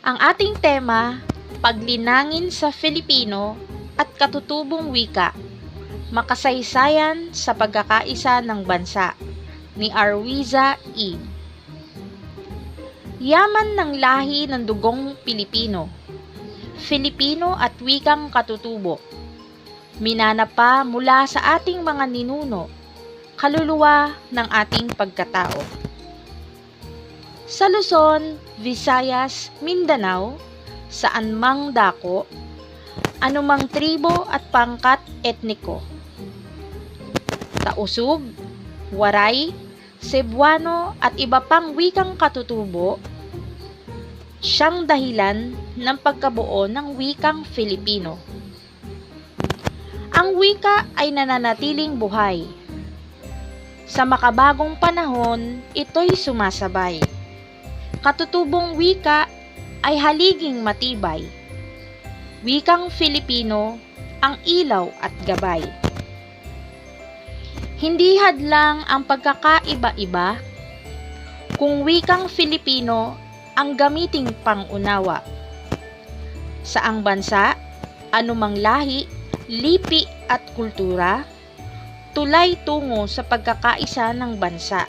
Ang ating tema, paglinangin sa Filipino at katutubong wika, makasaysayan sa pagkakaisa ng bansa ni Arwiza E. Yaman ng lahi ng dugong Pilipino, Filipino at wikang katutubo. Minana pa mula sa ating mga ninuno, kaluluwa ng ating pagkatao. Sa Luzon, Visayas, Mindanao, saan mang dako, anumang tribo at pangkat etniko. Tausug, Waray, Cebuano at iba pang wikang katutubo, siyang dahilan ng pagkabuo ng wikang Filipino. Ang wika ay nananatiling buhay. Sa makabagong panahon, ito'y sumasabay. Katutubong wika ay haliging matibay. Wikang Filipino ang ilaw at gabay. Hindi hadlang ang pagkakaiba-iba kung wikang Filipino ang gamiting pangunawa. Saang bansa, anumang lahi, lipi at kultura, tulay tungo sa pagkakaisa ng bansa.